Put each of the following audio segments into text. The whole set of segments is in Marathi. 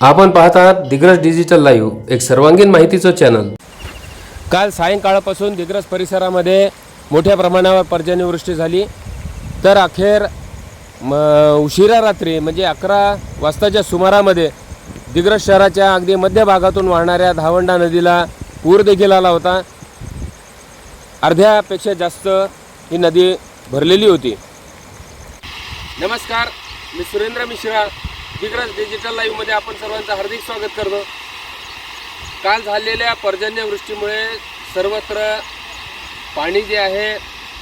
आपण पाहत आहात दिग्रस डिजिटल लाईव्ह एक सर्वांगीण माहितीचं चॅनल काल सायंकाळापासून दिग्रस परिसरामध्ये मोठ्या प्रमाणावर पर्जन्यवृष्टी झाली. तर अखेर म उशिरा रात्री म्हणजे अकरा वाजताच्या सुमारामध्ये दिग्रस शहराच्या अगदी मध्य भागातून वाहणाऱ्या धावंडा नदीला पूर देखील आला होता. अर्ध्यापेक्षा जास्त ही नदी भरलेली होती. नमस्कार मी सुरेंद्र मिश्रा दिग्रस डिजिटल लाईव्हमध्ये आपण सर्वांचं हार्दिक स्वागत करतो. काल झालेल्या पर्जन्यवृष्टीमुळे सर्वत्र पाणी जे आहे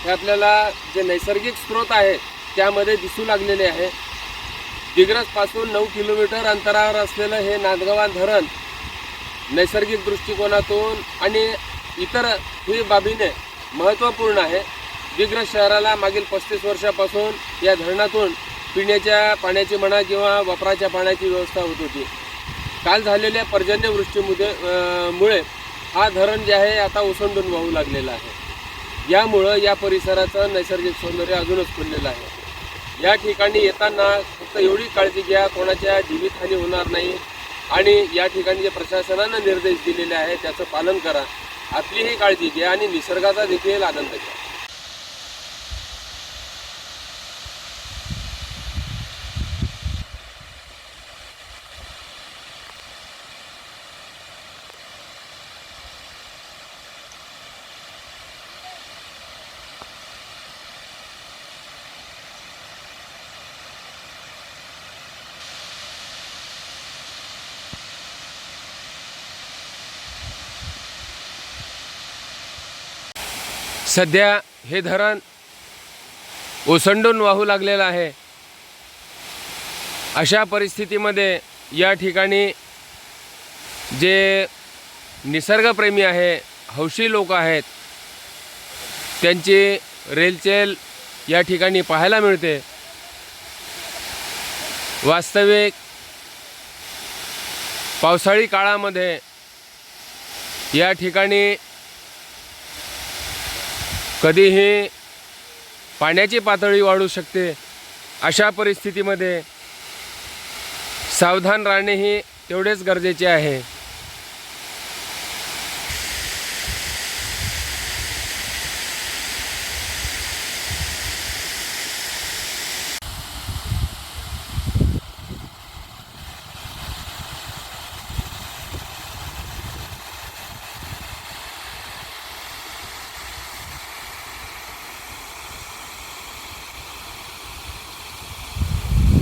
हे आपल्याला जे नैसर्गिक स्रोत आहे त्यामध्ये दिसू लागलेले आहे. दिग्रसपासून नऊ किलोमीटर अंतरावर असलेलं हे नांदगावा धरण नैसर्गिक दृष्टिकोनातून आणि इतर ही बाबीने महत्त्वपूर्ण आहे. दिग्रस शहराला मागील पस्तीस वर्षापासून या धरणातून पिण्याच्या पाण्याची म्हणा किंवा वापराच्या पाण्याची व्यवस्था होत होती. काल झालेल्या पर्जन्यवृष्टीमुळे मुळे हा धरण जे आहे आता ओसंडून वाहू लागलेला आहे. यामुळं या परिसराचं नैसर्गिक सौंदर्य अजूनच खुललेलं आहे. या ठिकाणी येताना फक्त एवढी काळजी घ्या कोणाच्या जीवितहानी होणार नाही आणि या ठिकाणी जे प्रशासनानं निर्देश दिलेले आहे त्याचं पालन करा. आपलीही काळजी घ्या आणि निसर्गाचा देखील आनंद घ्या. सध्या हे धरण ओसंडून वाहू लागलेलं आहे. अशा परिस्थितीमध्ये या ठिकाणी जे निसर्गप्रेमी आहे हौशी लोक आहेत त्यांची रेलचेल या ठिकाणी पाहायला मिळते. वास्तविक पावसाळी काळामध्ये या ठिकाणी कधीही पाण्याची पातळी वाढू शकते. अशा परिस्थितीमध्ये सावधान राहणे ही तेवढेच गरजेचे आहे.